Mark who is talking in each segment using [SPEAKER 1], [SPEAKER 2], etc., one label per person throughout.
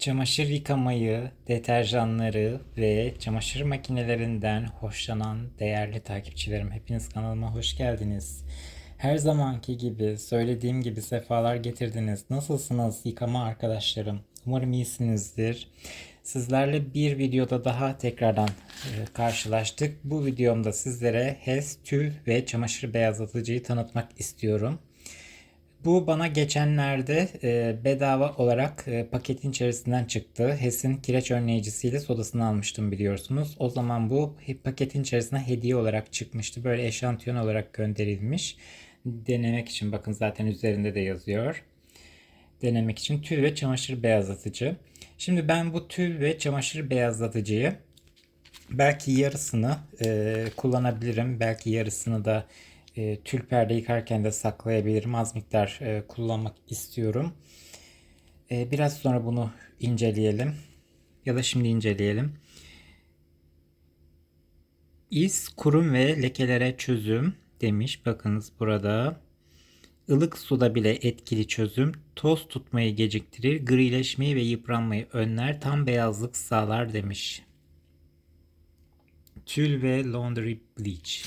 [SPEAKER 1] Çamaşır yıkamayı, deterjanları ve çamaşır makinelerinden hoşlanan değerli takipçilerim hepiniz kanalıma hoş geldiniz. Her zamanki gibi söylediğim gibi sefalar getirdiniz. Nasılsınız yıkama arkadaşlarım? Umarım iyisinizdir. Sizlerle bir videoda daha tekrardan e, karşılaştık. Bu videomda sizlere HES tül ve çamaşır beyazlatıcıyı tanıtmak istiyorum. Bu bana geçenlerde e, bedava olarak e, paketin içerisinden çıktı. HES'in kireç önleyicisiyle sodasını almıştım biliyorsunuz. O zaman bu paketin içerisine hediye olarak çıkmıştı. Böyle eşantiyon olarak gönderilmiş. Denemek için bakın zaten üzerinde de yazıyor. Denemek için tül ve çamaşır beyazlatıcı. Şimdi ben bu tül ve çamaşır beyazlatıcıyı belki yarısını e, kullanabilirim. Belki yarısını da e, tül perde yıkarken de saklayabilirim. Az miktar e, kullanmak istiyorum. E, biraz sonra bunu inceleyelim. Ya da şimdi inceleyelim. İz, kurum ve lekelere çözüm demiş. Bakınız burada. Ilık suda bile etkili çözüm. Toz tutmayı geciktirir. Grileşmeyi ve yıpranmayı önler. Tam beyazlık sağlar demiş. Tül ve laundry bleach.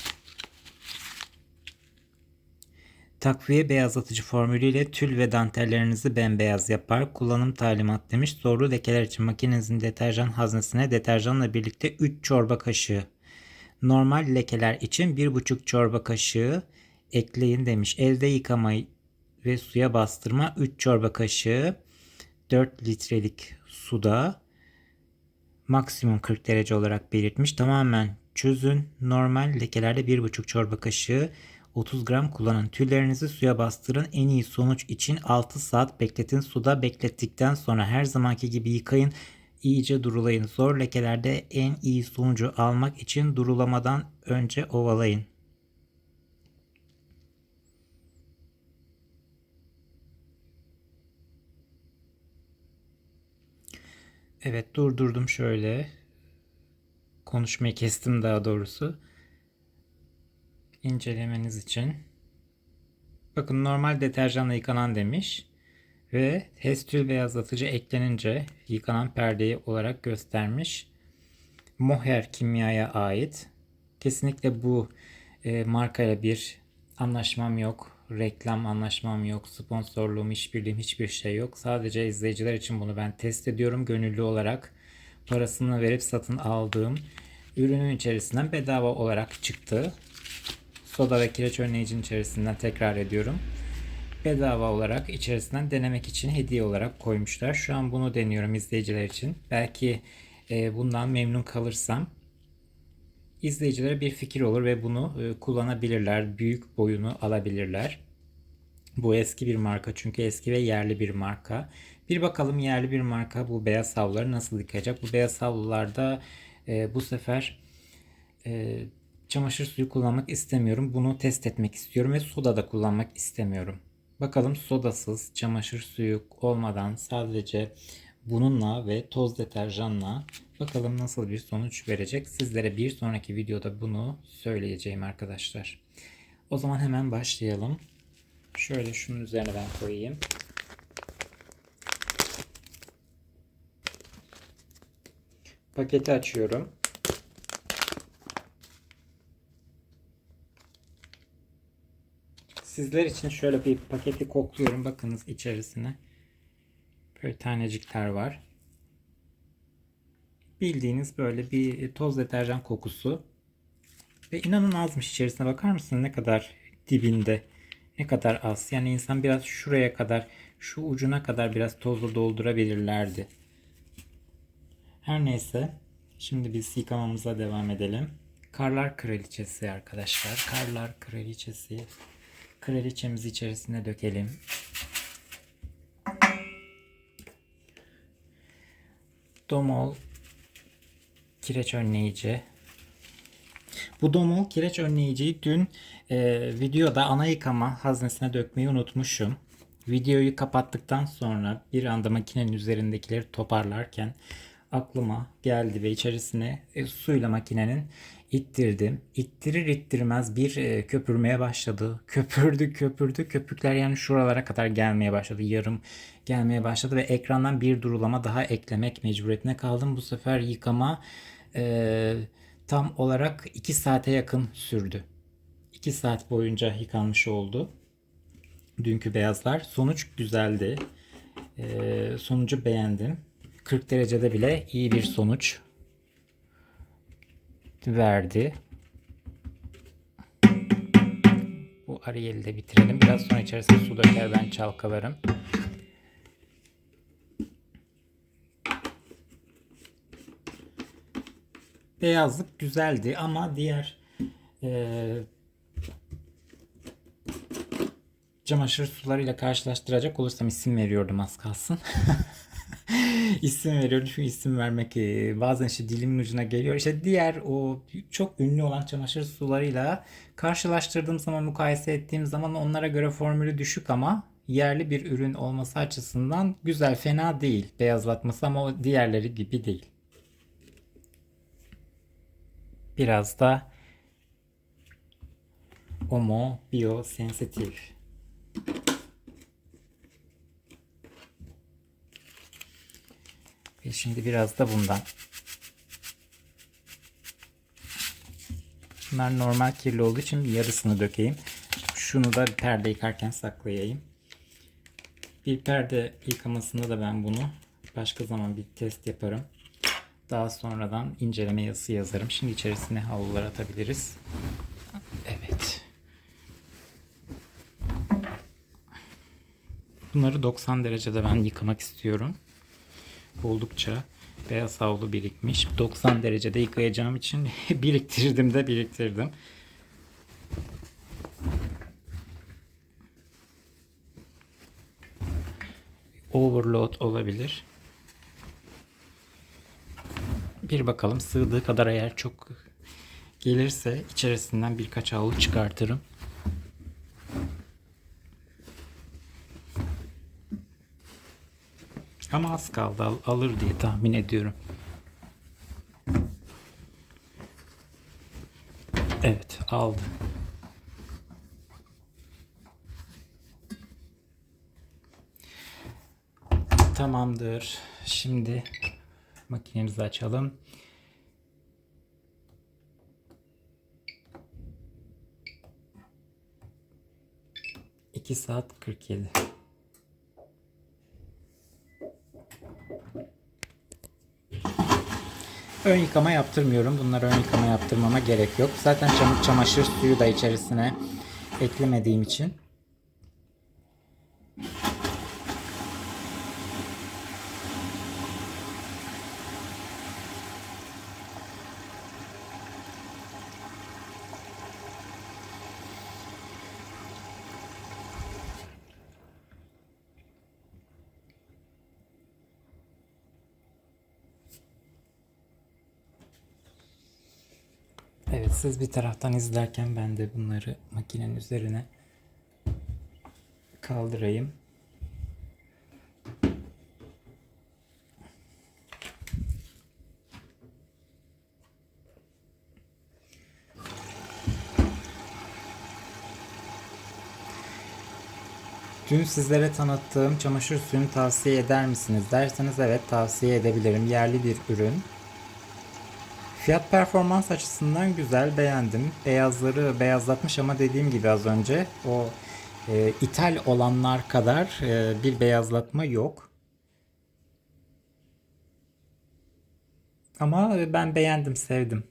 [SPEAKER 1] Takviye beyazlatıcı formülüyle tül ve dantellerinizi bembeyaz yapar. Kullanım talimat demiş. Zorlu lekeler için makinenizin deterjan haznesine deterjanla birlikte 3 çorba kaşığı. Normal lekeler için 1,5 çorba kaşığı ekleyin demiş. Elde yıkama ve suya bastırma 3 çorba kaşığı 4 litrelik suda maksimum 40 derece olarak belirtmiş. Tamamen çözün. Normal lekelerde 1,5 çorba kaşığı 30 gram kullanın. Tüllerinizi suya bastırın. En iyi sonuç için 6 saat bekletin. Suda beklettikten sonra her zamanki gibi yıkayın. İyice durulayın. Zor lekelerde en iyi sonucu almak için durulamadan önce ovalayın. Evet durdurdum şöyle. Konuşmayı kestim daha doğrusu. İncelemeniz için. Bakın normal deterjanla yıkanan demiş. Ve Hestül beyazlatıcı eklenince yıkanan perdeyi olarak göstermiş. Moher kimyaya ait. Kesinlikle bu e, markayla bir anlaşmam yok. Reklam anlaşmam yok. Sponsorluğum, işbirliğim hiçbir şey yok. Sadece izleyiciler için bunu ben test ediyorum. Gönüllü olarak parasını verip satın aldığım ürünün içerisinden bedava olarak çıktı. Soda ve kireç önleyicinin içerisinden tekrar ediyorum. Bedava olarak içerisinden denemek için hediye olarak koymuşlar. Şu an bunu deniyorum izleyiciler için. Belki e, bundan memnun kalırsam izleyicilere bir fikir olur ve bunu e, kullanabilirler. Büyük boyunu alabilirler. Bu eski bir marka çünkü eski ve yerli bir marka. Bir bakalım yerli bir marka bu beyaz havluları nasıl yıkayacak? Bu beyaz havlularda e, bu sefer e, çamaşır suyu kullanmak istemiyorum. Bunu test etmek istiyorum ve soda da kullanmak istemiyorum. Bakalım sodasız çamaşır suyu olmadan sadece bununla ve toz deterjanla bakalım nasıl bir sonuç verecek. Sizlere bir sonraki videoda bunu söyleyeceğim arkadaşlar. O zaman hemen başlayalım. Şöyle şunun üzerine ben koyayım. Paketi açıyorum. Sizler için şöyle bir paketi kokluyorum. Bakınız içerisine. Böyle tanecikler var. Bildiğiniz böyle bir toz deterjan kokusu. Ve inanın azmış içerisine bakar mısınız ne kadar dibinde ne kadar az. Yani insan biraz şuraya kadar şu ucuna kadar biraz tozla doldurabilirlerdi. Her neyse şimdi biz yıkamamıza devam edelim. Karlar kraliçesi arkadaşlar. Karlar kraliçesi. Kraliçemizi içerisine dökelim. Domol kireç önleyici. Bu domol kireç önleyiciyi dün e, videoda ana yıkama haznesine dökmeyi unutmuşum. Videoyu kapattıktan sonra bir anda makinenin üzerindekileri toparlarken aklıma geldi ve içerisine e, suyla makinenin ittirdim. İttirir ittirmez bir e, köpürmeye başladı. Köpürdü köpürdü köpükler yani şuralara kadar gelmeye başladı. Yarım gelmeye başladı ve ekrandan bir durulama daha eklemek mecburiyetine kaldım. Bu sefer yıkama e, tam olarak 2 saate yakın sürdü. 2 saat boyunca yıkanmış oldu. Dünkü beyazlar. Sonuç güzeldi. Ee, sonucu beğendim. 40 derecede bile iyi bir sonuç verdi. Bu Ariel'i de bitirelim. Biraz sonra içerisine su döker ben çalkalarım. Beyazlık güzeldi ama diğer eee çamaşır sularıyla karşılaştıracak olursam isim veriyordum az kalsın. isim veriyorum çünkü isim vermek e, bazen işte dilimin ucuna geliyor. İşte diğer o çok ünlü olan çamaşır sularıyla karşılaştırdığım zaman mukayese ettiğim zaman onlara göre formülü düşük ama yerli bir ürün olması açısından güzel fena değil beyazlatması ama o diğerleri gibi değil. Biraz da Omo Biosensitive Ve şimdi biraz da bundan. Bunlar normal kirli olduğu için bir yarısını dökeyim. Şunu da perde yıkarken saklayayım. Bir perde yıkamasında da ben bunu başka zaman bir test yaparım. Daha sonradan inceleme yazısı yazarım. Şimdi içerisine havlular atabiliriz. Evet. Bunları 90 derecede ben yıkamak istiyorum. Oldukça beyaz havlu birikmiş. 90 derecede yıkayacağım için biriktirdim de biriktirdim. Overload olabilir. Bir bakalım sığdığı kadar eğer çok gelirse içerisinden birkaç havlu çıkartırım. Ama az kaldı al- alır diye tahmin ediyorum. Evet aldı. Tamamdır. Şimdi makinemizi açalım. İki saat 47. Ön yıkama yaptırmıyorum. Bunları ön yıkama yaptırmama gerek yok. Zaten çam çamaşır suyu da içerisine eklemediğim için. Evet siz bir taraftan izlerken ben de bunları makinenin üzerine kaldırayım. Dün sizlere tanıttığım çamaşır suyunu tavsiye eder misiniz derseniz evet tavsiye edebilirim. Yerli bir ürün. Fiyat performans açısından güzel beğendim. Beyazları beyazlatmış ama dediğim gibi az önce o e, ithal olanlar kadar e, bir beyazlatma yok. Ama ben beğendim, sevdim.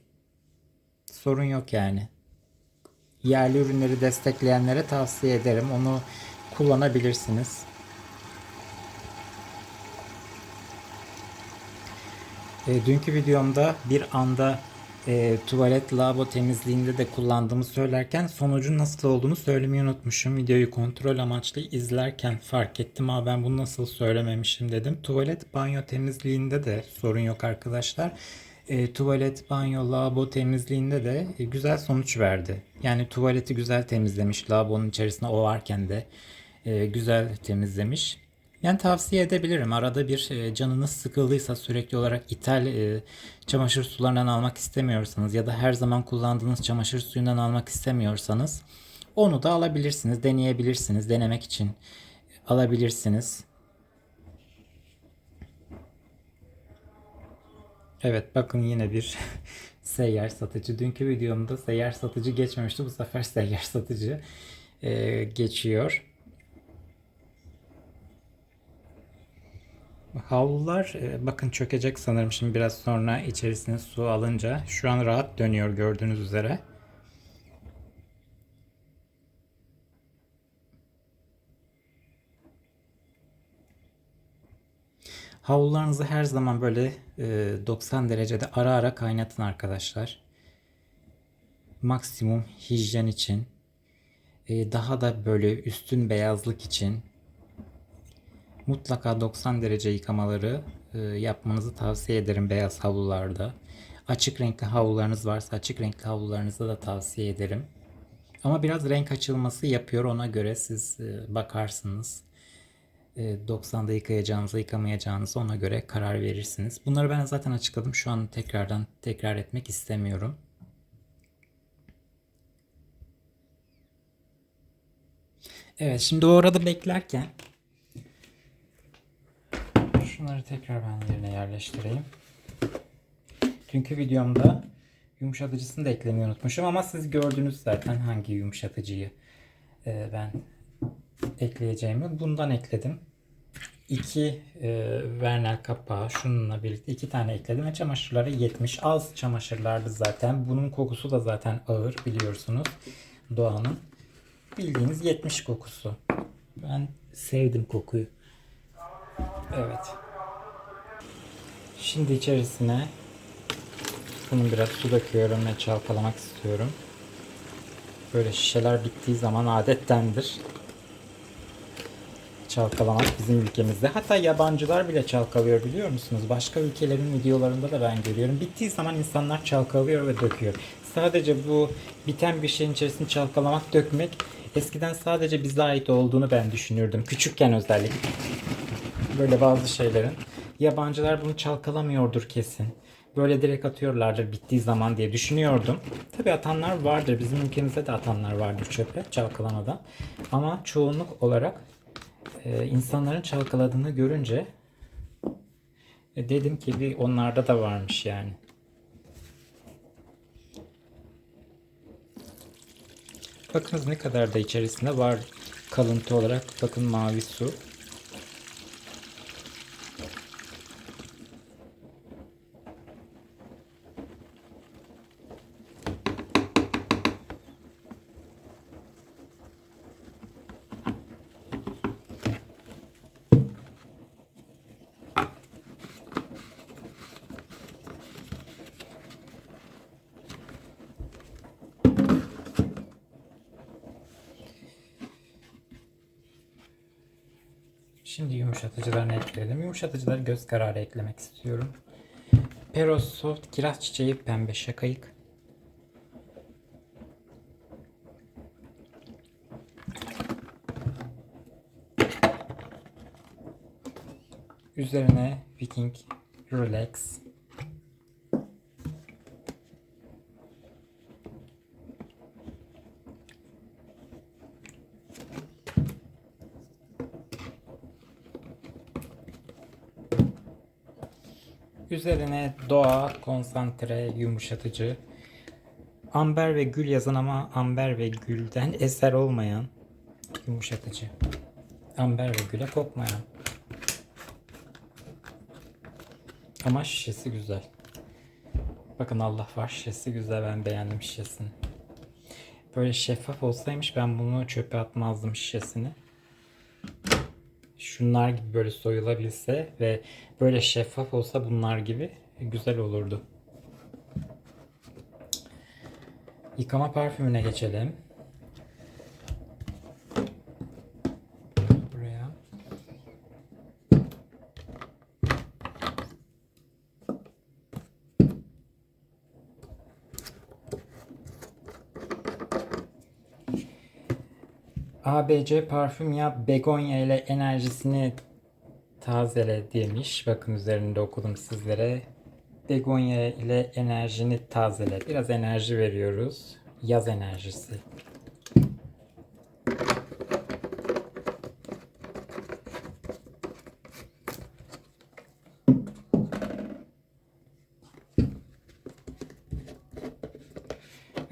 [SPEAKER 1] Sorun yok yani. Yerli ürünleri destekleyenlere tavsiye ederim. Onu kullanabilirsiniz. E, dünkü videomda bir anda e, tuvalet lavabo temizliğinde de kullandığımı söylerken sonucun nasıl olduğunu söylemeyi unutmuşum. Videoyu kontrol amaçlı izlerken fark ettim ama ben bunu nasıl söylememişim dedim. Tuvalet banyo temizliğinde de sorun yok arkadaşlar. E, tuvalet, banyo, lavabo temizliğinde de e, güzel sonuç verdi. Yani tuvaleti güzel temizlemiş. Lavabonun içerisinde o varken de e, güzel temizlemiş. Yani tavsiye edebilirim. Arada bir e, canınız sıkıldıysa sürekli olarak ithal e, çamaşır sularından almak istemiyorsanız ya da her zaman kullandığınız çamaşır suyundan almak istemiyorsanız onu da alabilirsiniz, deneyebilirsiniz, denemek için alabilirsiniz. Evet bakın yine bir seyyar satıcı. Dünkü videomda seyyar satıcı geçmemişti. Bu sefer seyyar satıcı e, geçiyor. Havlular e, bakın çökecek sanırım şimdi biraz sonra içerisine su alınca. Şu an rahat dönüyor gördüğünüz üzere. Havlularınızı her zaman böyle e, 90 derecede ara ara kaynatın arkadaşlar. Maksimum hijyen için. e, daha da böyle üstün beyazlık için mutlaka 90 derece yıkamaları e, yapmanızı tavsiye ederim beyaz havlularda. Açık renkli havlularınız varsa açık renkli havlularınızı da tavsiye ederim. Ama biraz renk açılması yapıyor ona göre siz e, bakarsınız. E, 90'da yıkayacağınızı yıkamayacağınızı ona göre karar verirsiniz. Bunları ben zaten açıkladım. Şu an tekrardan tekrar etmek istemiyorum. Evet şimdi o arada beklerken şunları tekrar ben yerine yerleştireyim. Dünkü videomda yumuşatıcısını da eklemeyi unutmuşum ama siz gördünüz zaten hangi yumuşatıcıyı e, ben ekleyeceğimi. Bundan ekledim. İki e, Vernel kapağı şununla birlikte iki tane ekledim ve çamaşırları 70 az çamaşırlardı zaten. Bunun kokusu da zaten ağır biliyorsunuz doğanın. Bildiğiniz 70 kokusu. Ben sevdim kokuyu. Evet. Şimdi içerisine bunun biraz su döküyorum ve çalkalamak istiyorum. Böyle şişeler bittiği zaman adettendir. Çalkalamak bizim ülkemizde. Hatta yabancılar bile çalkalıyor biliyor musunuz? Başka ülkelerin videolarında da ben görüyorum. Bittiği zaman insanlar çalkalıyor ve döküyor. Sadece bu biten bir şeyin içerisini çalkalamak, dökmek eskiden sadece bize ait olduğunu ben düşünürdüm. Küçükken özellikle. Böyle bazı şeylerin. Yabancılar bunu çalkalamıyordur kesin. Böyle direkt atıyorlardır bittiği zaman diye düşünüyordum. Tabi atanlar vardır. Bizim ülkemizde de atanlar vardır çöpe çalkalamadan. Ama çoğunluk olarak e, insanların çalkaladığını görünce e, dedim ki bir onlarda da varmış yani. Bakınız ne kadar da içerisinde var kalıntı olarak. Bakın mavi su. Şimdi yumuşatıcılarını ekleyelim. Yumuşatıcıları göz kararı eklemek istiyorum. Peros Soft kiraz çiçeği pembe şakayık. Üzerine Viking Relax. Üzerine doğa, konsantre, yumuşatıcı. Amber ve gül yazan ama amber ve gülden eser olmayan yumuşatıcı. Amber ve güle kokmayan. Ama şişesi güzel. Bakın Allah var şişesi güzel ben beğendim şişesini. Böyle şeffaf olsaymış ben bunu çöpe atmazdım şişesini şunlar gibi böyle soyulabilse ve böyle şeffaf olsa bunlar gibi güzel olurdu. Yıkama parfümüne geçelim. ABC parfüm ya begonya ile enerjisini tazele demiş. Bakın üzerinde okudum sizlere. Begonya ile enerjini tazele. Biraz enerji veriyoruz. Yaz enerjisi.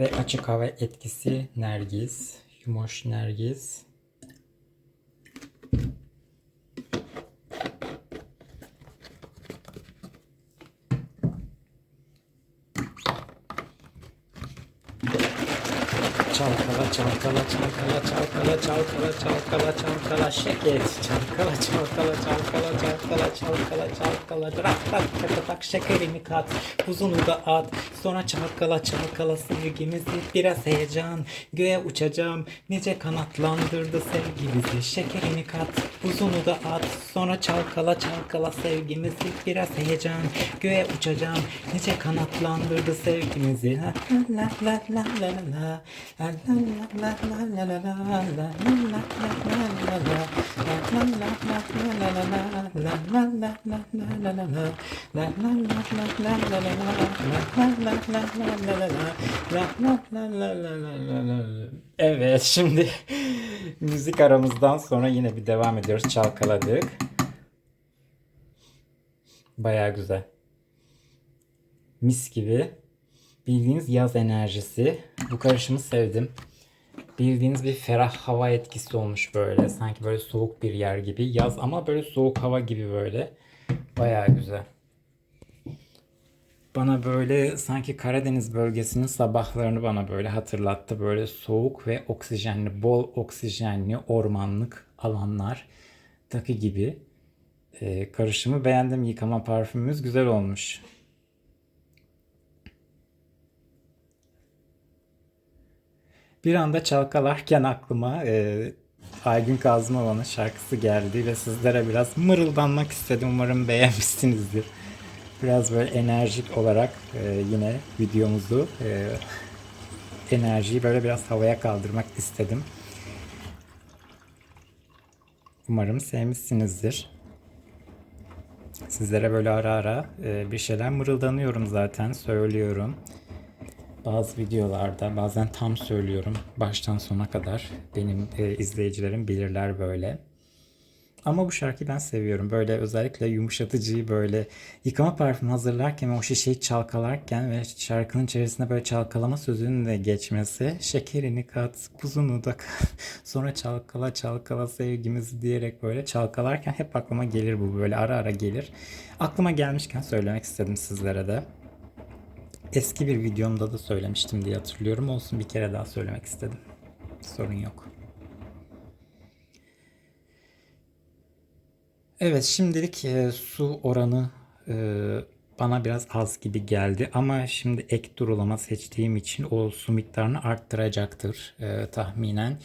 [SPEAKER 1] Ve açık hava etkisi Nergis. Yumoş Nergis. Çalkala çalkala çalkala çalkala çalkala çalkala çalkala şeker çalkala çalkala çalkala çalkala çalkala çalkala. Rak tak tak tak şekerimi kat buzunu da at sonra çalkala çalkala sevgimizi biraz heyecan göğe uçacağım nice kanatlandırdı sevgimizi şekerini kat buzunu da at sonra çalkala çalkala sevgimizi biraz heyecan göğe uçacağım nice kanatlandırdı sevgimizi la la la la la la la Evet şimdi müzik aramızdan sonra yine bir devam ediyoruz. Çalkaladık. Baya güzel. Mis gibi. Bildiğiniz yaz enerjisi. Bu karışımı sevdim. Bildiğiniz bir ferah hava etkisi olmuş böyle. Sanki böyle soğuk bir yer gibi. Yaz ama böyle soğuk hava gibi böyle. Baya güzel. Bana böyle sanki Karadeniz bölgesinin sabahlarını bana böyle hatırlattı. Böyle soğuk ve oksijenli, bol oksijenli ormanlık alanlar takı gibi. Ee, karışımı beğendim. Yıkama parfümümüz güzel olmuş. Bir anda çalkalarken aklıma e, Aygün Kazımova'nın şarkısı geldi ve sizlere biraz mırıldanmak istedim. Umarım beğenmişsinizdir. Biraz böyle enerjik olarak e, yine videomuzu e, enerjiyi böyle biraz havaya kaldırmak istedim. Umarım sevmişsinizdir. Sizlere böyle ara ara e, bir şeyler mırıldanıyorum zaten, söylüyorum. Bazı videolarda bazen tam söylüyorum baştan sona kadar. Benim e, izleyicilerim bilirler böyle. Ama bu şarkıyı ben seviyorum. Böyle özellikle yumuşatıcıyı böyle yıkama parfümü hazırlarken ve o şişeyi çalkalarken ve şarkının içerisinde böyle çalkalama sözünün de geçmesi. Şekerini kat, buzunu da kat. Sonra çalkala çalkala sevgimizi diyerek böyle çalkalarken hep aklıma gelir bu böyle ara ara gelir. Aklıma gelmişken söylemek istedim sizlere de. Eski bir videomda da söylemiştim diye hatırlıyorum. Olsun bir kere daha söylemek istedim. Sorun yok. Evet şimdilik e, su oranı e, bana biraz az gibi geldi ama şimdi ek durulama seçtiğim için o su miktarını arttıracaktır e, tahminen.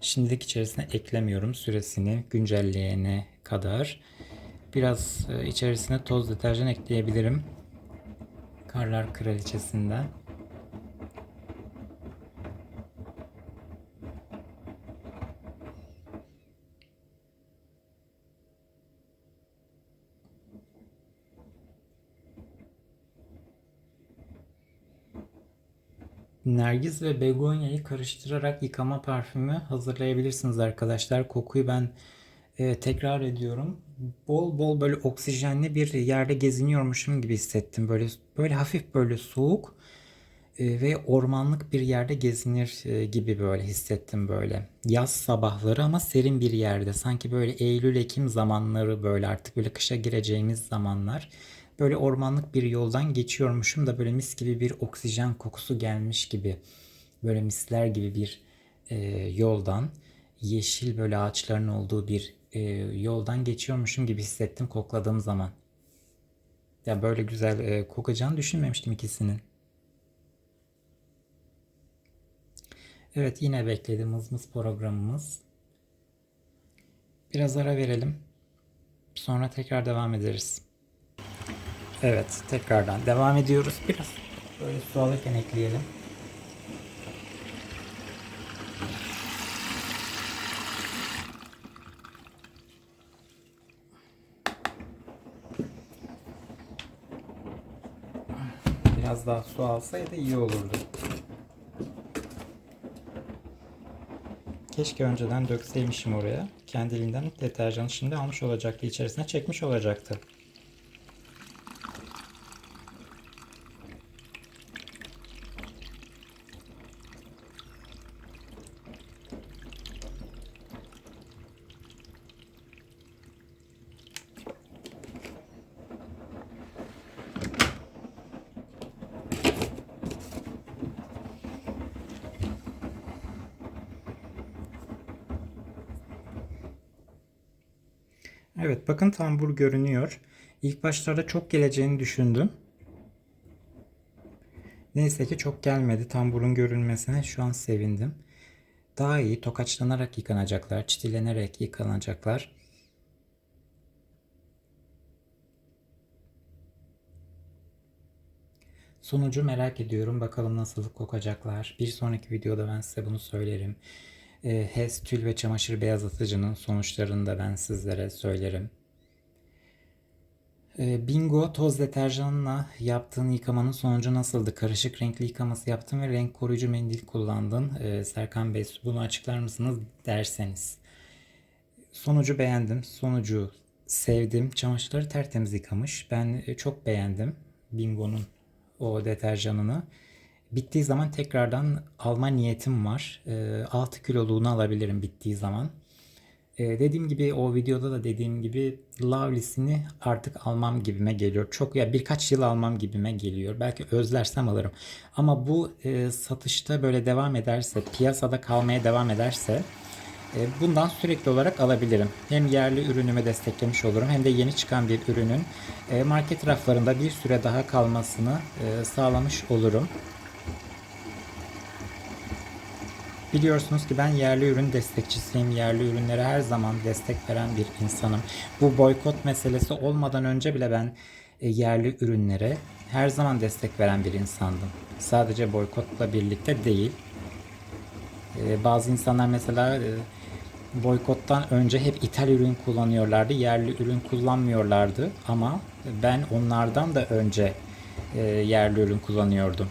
[SPEAKER 1] Şimdilik içerisine eklemiyorum süresini güncelleyene kadar. Biraz e, içerisine toz deterjan ekleyebilirim. Karlar Kraliçesi'nden. Nergiz ve begonyayı karıştırarak yıkama parfümü hazırlayabilirsiniz arkadaşlar. Kokuyu ben e, tekrar ediyorum. Bol bol böyle oksijenli bir yerde geziniyormuşum gibi hissettim. Böyle böyle hafif böyle soğuk e, ve ormanlık bir yerde gezinir e, gibi böyle hissettim böyle. Yaz sabahları ama serin bir yerde. Sanki böyle Eylül Ekim zamanları böyle artık böyle kışa gireceğimiz zamanlar. Böyle ormanlık bir yoldan geçiyormuşum da böyle mis gibi bir oksijen kokusu gelmiş gibi. Böyle misler gibi bir e, yoldan yeşil böyle ağaçların olduğu bir e, yoldan geçiyormuşum gibi hissettim kokladığım zaman. Ya böyle güzel e, kokacağını düşünmemiştim ikisinin. Evet yine bekledim mızmız programımız. Biraz ara verelim. Sonra tekrar devam ederiz. Evet tekrardan devam ediyoruz. Biraz böyle su alırken ekleyelim. Biraz daha su alsaydı iyi olurdu. Keşke önceden dökseymişim oraya. Kendiliğinden deterjanı şimdi almış olacaktı. içerisine çekmiş olacaktı. Evet bakın tambur görünüyor. İlk başlarda çok geleceğini düşündüm. Neyse ki çok gelmedi. Tamburun görünmesine şu an sevindim. Daha iyi tokaçlanarak yıkanacaklar, çitilenerek yıkanacaklar. Sonucu merak ediyorum. Bakalım nasıl kokacaklar. Bir sonraki videoda ben size bunu söylerim. E, HES tül ve çamaşır beyazlatıcının sonuçlarını da ben sizlere söylerim. E, Bingo toz deterjanla yaptığın yıkamanın sonucu nasıldı? Karışık renkli yıkaması yaptın ve renk koruyucu mendil kullandın. E, Serkan Bey bunu açıklar mısınız derseniz. Sonucu beğendim. Sonucu sevdim. Çamaşırları tertemiz yıkamış. Ben çok beğendim Bingo'nun o deterjanını. Bittiği zaman tekrardan alma niyetim var. E, 6 kiloluğunu alabilirim bittiği zaman. E, dediğim gibi o videoda da dediğim gibi Lovely'sini artık almam gibime geliyor. Çok ya birkaç yıl almam gibime geliyor. Belki özlersem alırım. Ama bu e, satışta böyle devam ederse, piyasada kalmaya devam ederse e, bundan sürekli olarak alabilirim. Hem yerli ürünümü desteklemiş olurum hem de yeni çıkan bir ürünün e, market raflarında bir süre daha kalmasını e, sağlamış olurum. Biliyorsunuz ki ben yerli ürün destekçisiyim. Yerli ürünlere her zaman destek veren bir insanım. Bu boykot meselesi olmadan önce bile ben e, yerli ürünlere her zaman destek veren bir insandım. Sadece boykotla birlikte değil. E, bazı insanlar mesela e, boykottan önce hep ithal ürün kullanıyorlardı. Yerli ürün kullanmıyorlardı ama ben onlardan da önce yerli ürün kullanıyordum.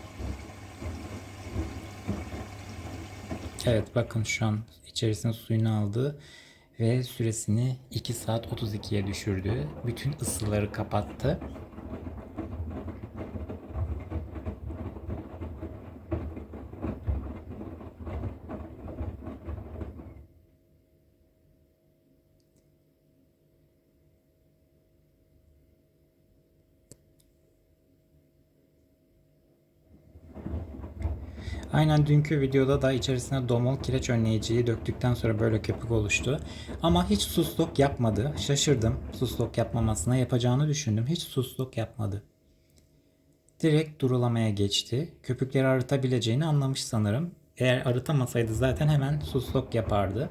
[SPEAKER 1] Evet bakın şu an içerisine suyunu aldı ve süresini 2 saat 32'ye düşürdü. Bütün ısıları kapattı. Aynen dünkü videoda da içerisine domol kireç önleyiciyi döktükten sonra böyle köpük oluştu. Ama hiç susluk yapmadı. Şaşırdım susluk yapmamasına. Yapacağını düşündüm. Hiç susluk yapmadı. Direkt durulamaya geçti. Köpükleri arıtabileceğini anlamış sanırım. Eğer arıtamasaydı zaten hemen susluk yapardı.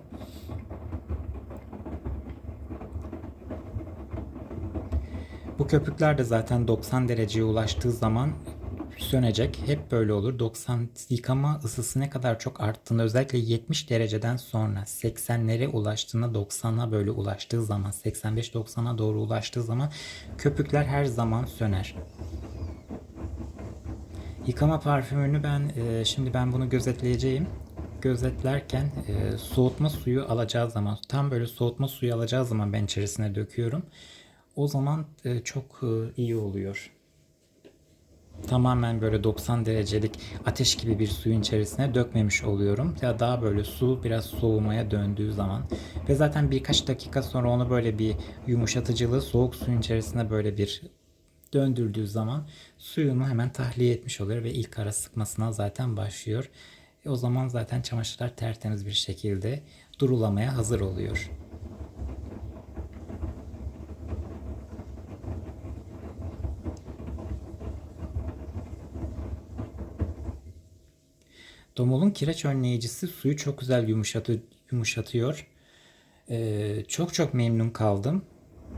[SPEAKER 1] Bu köpükler de zaten 90 dereceye ulaştığı zaman sönecek. Hep böyle olur. 90 yıkama ısısı ne kadar çok arttığında özellikle 70 dereceden sonra 80'lere ulaştığında 90'a böyle ulaştığı zaman 85-90'a doğru ulaştığı zaman köpükler her zaman söner. Yıkama parfümünü ben e, şimdi ben bunu gözetleyeceğim. Gözetlerken e, soğutma suyu alacağı zaman tam böyle soğutma suyu alacağı zaman ben içerisine döküyorum. O zaman e, çok iyi oluyor tamamen böyle 90 derecelik ateş gibi bir suyun içerisine dökmemiş oluyorum. Ya daha böyle su biraz soğumaya döndüğü zaman ve zaten birkaç dakika sonra onu böyle bir yumuşatıcılı soğuk suyun içerisine böyle bir döndürdüğü zaman suyunu hemen tahliye etmiş oluyor ve ilk ara sıkmasına zaten başlıyor. E o zaman zaten çamaşırlar tertemiz bir şekilde durulamaya hazır oluyor. Domol'un kireç önleyicisi suyu çok güzel yumuşatı, yumuşatıyor. Ee, çok çok memnun kaldım.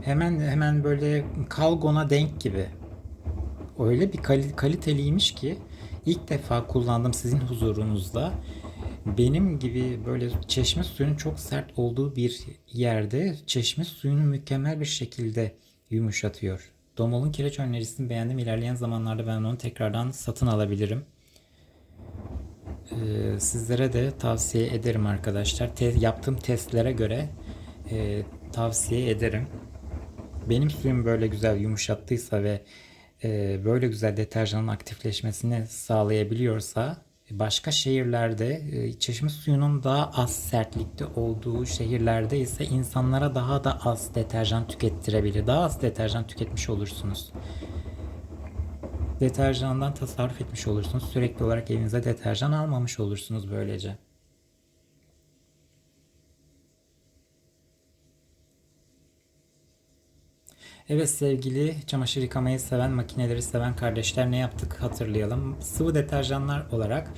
[SPEAKER 1] Hemen hemen böyle kalgona denk gibi. Öyle bir kal- kaliteliymiş ki ilk defa kullandım sizin huzurunuzda. Benim gibi böyle çeşme suyunun çok sert olduğu bir yerde çeşme suyunu mükemmel bir şekilde yumuşatıyor. Domol'un kireç önerisini beğendim. İlerleyen zamanlarda ben onu tekrardan satın alabilirim. Ee, sizlere de tavsiye ederim arkadaşlar. Te- yaptığım testlere göre e, tavsiye ederim. Benim suyum böyle güzel yumuşattıysa ve e, böyle güzel deterjanın aktifleşmesini sağlayabiliyorsa başka şehirlerde e, çeşme suyunun daha az sertlikte olduğu şehirlerde ise insanlara daha da az deterjan tükettirebilir. Daha az deterjan tüketmiş olursunuz. Deterjandan tasarruf etmiş olursunuz. Sürekli olarak evinize deterjan almamış olursunuz böylece. Evet sevgili çamaşır yıkamayı seven, makineleri seven kardeşler ne yaptık hatırlayalım. Sıvı deterjanlar olarak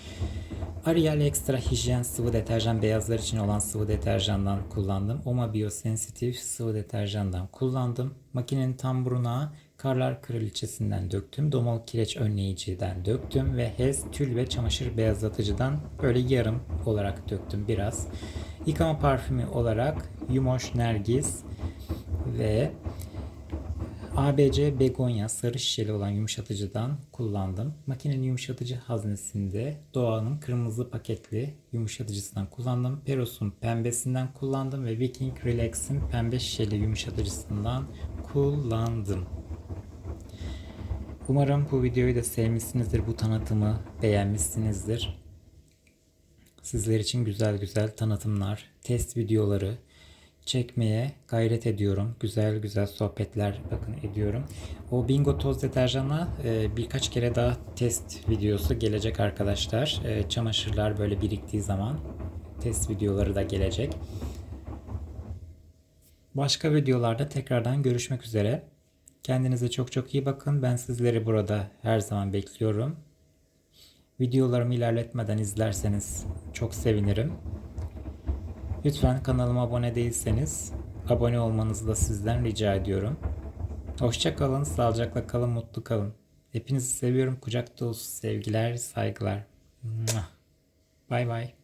[SPEAKER 1] Ariel Extra Hijyen sıvı deterjan beyazlar için olan sıvı deterjandan kullandım. Oma Biosensitive sıvı deterjandan kullandım. Makinenin tamburuna Karlar Kraliçesinden döktüm. Domol kireç önleyiciden döktüm ve Hez tül ve çamaşır beyazlatıcıdan böyle yarım olarak döktüm biraz. Yıkama parfümü olarak Yumoş Nergis ve ABC Begonya sarı şişeli olan yumuşatıcıdan kullandım. Makinenin yumuşatıcı haznesinde Doğan'ın kırmızı paketli yumuşatıcısından kullandım. Peros'un pembesinden kullandım ve Viking Relax'in pembe şişeli yumuşatıcısından kullandım. Umarım bu videoyu da sevmişsinizdir. Bu tanıtımı beğenmişsinizdir. Sizler için güzel güzel tanıtımlar, test videoları, çekmeye gayret ediyorum. Güzel güzel sohbetler bakın ediyorum. O Bingo toz deterjanla e, birkaç kere daha test videosu gelecek arkadaşlar. E, çamaşırlar böyle biriktiği zaman test videoları da gelecek. Başka videolarda tekrardan görüşmek üzere. Kendinize çok çok iyi bakın. Ben sizleri burada her zaman bekliyorum. Videolarımı ilerletmeden izlerseniz çok sevinirim. Lütfen kanalıma abone değilseniz abone olmanızı da sizden rica ediyorum. Hoşça kalın, sağlıcakla kalın, mutlu kalın. Hepinizi seviyorum. Kucak dolusu sevgiler, saygılar. Bay bay.